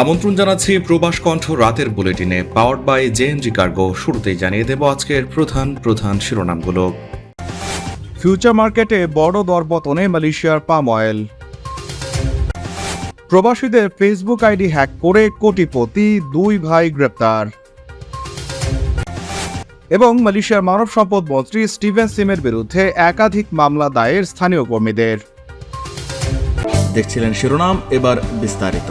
আমন্ত্রণ জানাচ্ছি প্রবাস কণ্ঠ রাতের বুলেটিনে পাওয়ার্ড বাই জেএনজি কার্গো শুরুতেই জানিয়ে দেব আজকের প্রধান প্রধান শিরোনামগুলো। ফিউচার মার্কেটে বড় দরপতনে মালয়েশিয়ার পাম অয়েল প্রবাসীদের ফেসবুক আইডি হ্যাক করে কোটিপতি দুই ভাই গ্রেপ্তার। এবং মালয়েশিয়ার মানব সম্পদ মন্ত্রী স্টিভেন সিমের বিরুদ্ধে একাধিক মামলা দায়ের স্থানীয় কর্মীদের। দেখছিলেন শিরোনাম এবার বিস্তারিত।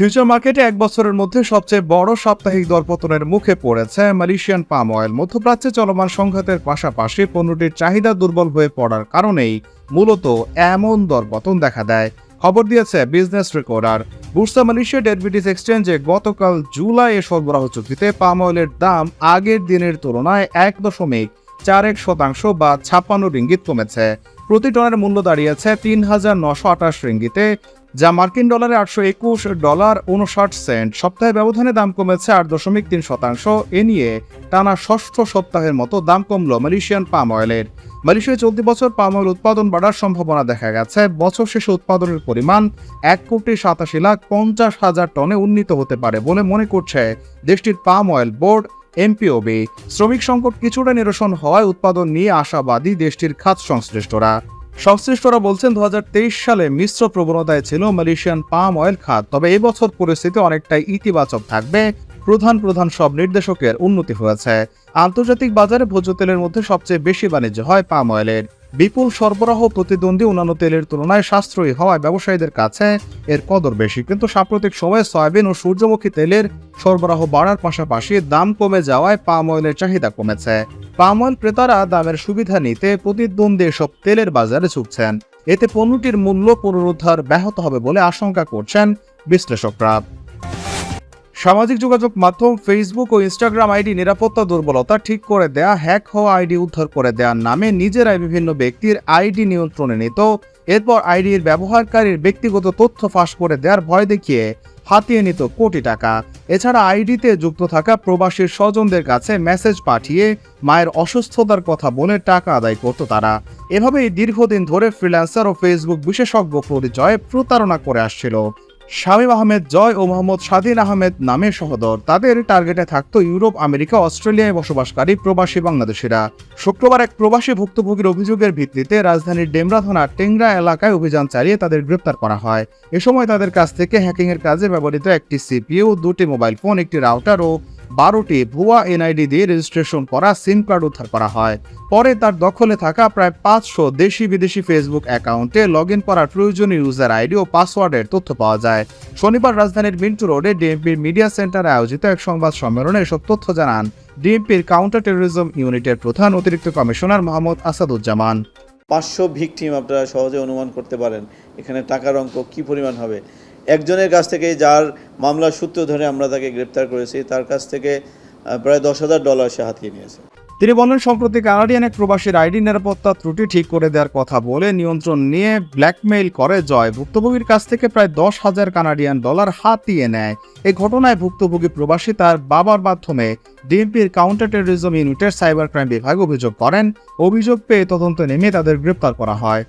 ফিউচার মার্কেটে এক বছরের মধ্যে সবচেয়ে বড় সাপ্তাহিক দরপতনের মুখে পড়েছে মালয়েশিয়ান পাম অয়েল মধ্যপ্রাচ্যে চলমান সংঘাতের পাশাপাশি পণ্যটির চাহিদা দুর্বল হয়ে পড়ার কারণেই মূলত এমন দরপতন দেখা দেয়। খবর দিয়েছে Business Recorder Bursa Malaysia derivatives এক্সচেঞ্জে গতকাল জুলাইয়ে সরবরাহ চুক্তিতে পাম অয়েলের দাম আগের দিনের তুলনায় এক দশমিক চার এক শতাংশ বা ছাপ্পান্ন রিঙ্গিত কমেছে। প্রতি টনের মূল্য দাঁড়িয়েছে তিন হাজার নশো আঠাশ রিঙ্গিতে। যা মার্কিন ডলারে আটশো একুশ ডলার উনষাট সেন্ট। সপ্তাহে ব্যবধানে দাম কমেছে আট দশমিক তিন শতাংশ। এ নিয়ে টানা ষষ্ঠ সপ্তাহের মতো দাম কমল মালয়েশিয়ান পাম অয়েলের। মালয়েশিয়ায় চলতি বছর পাম অয়েল উৎপাদন বাড়ার সম্ভাবনা দেখা গেছে। বছর শেষে উৎপাদনের পরিমাণ এক কোটি সাতাশি লাখ পঞ্চাশ হাজার টনে উন্নীত হতে পারে বলে মনে করছে দেশটির পাম অয়েল বোর্ড, এমপিওবি। শ্রমিক সংকট কিছুটা নিরসন হওয়ায় উৎপাদন নিয়ে আশাবাদী দেশটির খাত সংশ্লিষ্টরা। সংশ্লিষ্টরা বলছেন দু হাজার তেইশ সালে মিশ্র প্রবণতায় ছিল মালয়েশিয়ান পাম অয়েল খাত। তবে এবছর পরিস্থিতি অনেকটাই ইতিবাচক থাকবে। প্রধান প্রধান সব নির্দেশকের উন্নতি হয়েছে। আন্তর্জাতিক বাজারে ভোজ্য তেলের মধ্যে সবচেয়ে বেশি বাণিজ্য হয় পাম অয়েলের। বিপুল সরবরাহ প্রতিদ্বন্দ্বী অন্যান্য তেলের তুলনায় সাশ্রয়ী হওয়ায় ব্যবসায়ীদের কাছে এর কদর বেশি। কিন্তু সাম্প্রতিক সময়ে সয়াবিন ও সূর্যমুখী তেলের সরবরাহ বাড়ার পাশাপাশি দাম কমে যাওয়ায় পাম অয়েলের চাহিদা কমেছে। পাম অয়েল ক্রেতারা দামের সুবিধা নিতে প্রতিদ্বন্দ্বী এসব তেলের বাজারে ঝুঁকছেন। এতে পণ্যটির মূল্য পুনরুদ্ধার ব্যাহত হবে বলে আশঙ্কা করছেন বিশ্লেষকরা। সামাজিক যোগাযোগ মাধ্যম ফেসবুক ও ইনস্টাগ্রাম আইডি নিরাপত্তা দুর্বলতা ঠিক করে দেয়া, হ্যাক হওয়া, আইডি উদ্ধার করে দেওয়ার নামে নিজেরাই বিভিন্ন ব্যক্তির আইডি নিয়ন্ত্রণে নিত। এরপর আইডির ব্যবহারকারীর ব্যক্তিগত তথ্য ফাঁস করে দেওয়ার ভয় দেখিয়ে হাতিয়ে নিত কোটি টাকা। এছাড়া আইডিতে যুক্ত থাকা প্রবাসীর স্বজনদের কাছে মেসেজ পাঠিয়ে মায়ের অসুস্থতার কথা বলে টাকা আদায় করত তারা। এভাবেই দীর্ঘদিন ধরে ফ্রিল্যান্সার ও ফেসবুক বিশেষজ্ঞ পরিচয়ে প্রতারণা করে আসছিল। শামীম আহমেদ, জয় ও মোহাম্মদ স্বাধীন আহমেদ নামে সহদর। তাদের টার্গেটে থাকত ইউরোপ, আমেরিকা, অস্ট্রেলিয়ায় বসবাসকারী প্রবাসী বাংলাদেশিরা। শুক্রবার এক প্রবাসী ভুক্তভোগীর অভিযোগের ভিত্তিতে রাজধানীর ডেমরা থানার টেংরা এলাকায় অভিযান চালিয়ে তাদের গ্রেপ্তার করা হয়। এ সময় তাদের কাছ থেকে হ্যাকিংয়ের কাজে ব্যবহৃত একটি সিপিও দুটি মোবাইল ফোন, একটি রাউটার ও বারোটি ভুয়া এনআইডি দিয়ে রেজিস্ট্রেশন করা, সিম কার্ড উদ্ধার করা হয়। পরে তার দখলে থাকা প্রায় পাঁচশো দেশি বিদেশি ফেসবুক অ্যাকাউন্টে লগ ইন করার প্রয়োজনীয় ইউজার আইডি ও পাসওয়ার্ডের তথ্য পাওয়া যায়। শনিবার রাজধানীর মিন্টু রোডে ডিএমপির মিডিয়া সেন্টারে আয়োজিত এক সংবাদ সম্মেলনে এসব তথ্য জানান ডিএমপির কাউন্টার টেরোরিজম ইউনিটের প্রধান অতিরিক্ত কমিশনার মোহাম্মদ আসাদুজ্জামান। পাঁচশো ভিকটিম আপনারা সহজে অনুমান করতে পারেন এখানে টাকার অঙ্ক কী পরিমাণ হবে। একজনের কাছ থেকে যার মামলার সূত্র ধরে আমরা তাকে গ্রেপ্তার করেছি, তার কাছ থেকে প্রায় দশ হাজার ডলার সে হাতিয়ে নিয়েছে। তিনি বলেন, সম্প্রতি কানাডিয়ান এক প্রবাসীর আইডি নিরাপত্তা ত্রুটি ঠিক করে দেওয়ার কথা বলে নিয়ন্ত্রণ নিয়ে ব্ল্যাকমেইল করে জয়। ভুক্তভোগীর কাছ থেকে প্রায় দশ হাজার কানাডিয়ান ডলার হাতিয়ে নেয়। এই ঘটনায় ভুক্তভোগী প্রবাসী তার বাবার মাধ্যমে ডিএমপির কাউন্টার টেরোরিজম ইউনিটের সাইবার ক্রাইম বিভাগ অভিযোগ করেন। অভিযোগ পেয়ে তদন্ত নেমে তাদের গ্রেপ্তার করা হয়।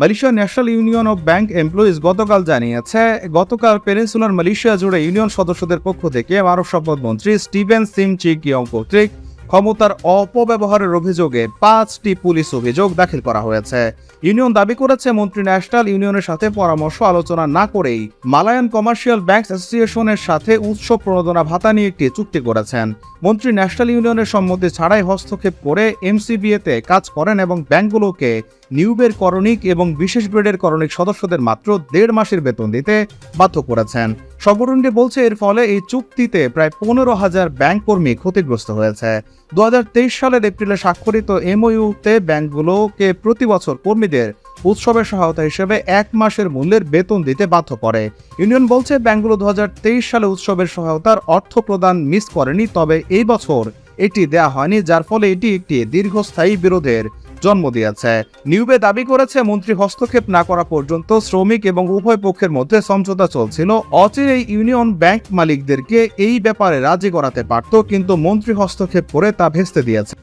Malaysia National Union of Bank Employees গতকাল জানিয়েছে, গতকাল পেনিনসুলার মালয়েশিয়া জুড়ে ইউনিয়ন সদস্যদের পক্ষ থেকে মানব সম্পদ মন্ত্রী স্টিভেন সিম চি কিয়ং কর্তৃক ক্ষমতার অপব্যবহারের অভিযোগে পাঁচটি পুলিশ অভিযোগ দাখিল করা হয়েছে। ইউনিয়ন দাবি করেছে, মন্ত্রী ন্যাশনাল ইউনিয়নের সাথে পরামর্শ আলোচনা না করেই মালায়ান কমার্শিয়াল ব্যাংক অ্যাসোসিয়েশনের সাথে উৎস প্রণোদনা ভাতা নিয়ে একটি চুক্তি করেছেন। মন্ত্রী ন্যাশনাল ইউনিয়নের সম্মতি ছাড়াই হস্তক্ষেপ করে এমসিবিএতে কাজ করেন এবং ব্যাংকগুলোকে নিউবের করণিক এবং বিশেষ গ্রেডের করণিক সদস্যদের মাত্র দেড় মাসের বেতন দিতে বাধ্য করেছেন। সংগঠনটি বলছে এর ফলে এই চুক্তিতে প্রায় পনেরো হাজার ব্যাংক কর্মী ক্ষতিগ্রস্ত হয়েছে। দু হাজার তেইশ সালের এপ্রিলে স্বাক্ষরিত এমওইউতে ব্যাংকগুলোকে প্রতি বছর কর্মীদের উৎসবের সহায়তা হিসেবে এক মাসের মূল্যের বেতন দিতে বাধ্য করে। ইউনিয়ন বলছে ব্যাংকগুলো দু হাজার তেইশ সালে উৎসবের সহায়তার অর্থ প্রদান মিস করেনি, তবে এই বছর এটি দেয়া হয়নি, যার ফলে এটি একটি দীর্ঘস্থায়ী বিরোধের জন্ম দিয়েছে। নিউবে দাবি করেছে, মন্ত্রী হস্তক্ষেপ না করা পর্যন্ত শ্রমিক এবং উভয় পক্ষের মধ্যে সমঝোতা চলছিল। অচিরে ইউনিয়ন ব্যাংক মালিকদেরকে এই ব্যাপারে রাজি করাতে পারত, কিন্তু মন্ত্রী হস্তক্ষেপ করে তা ভেস্তে দিয়েছে।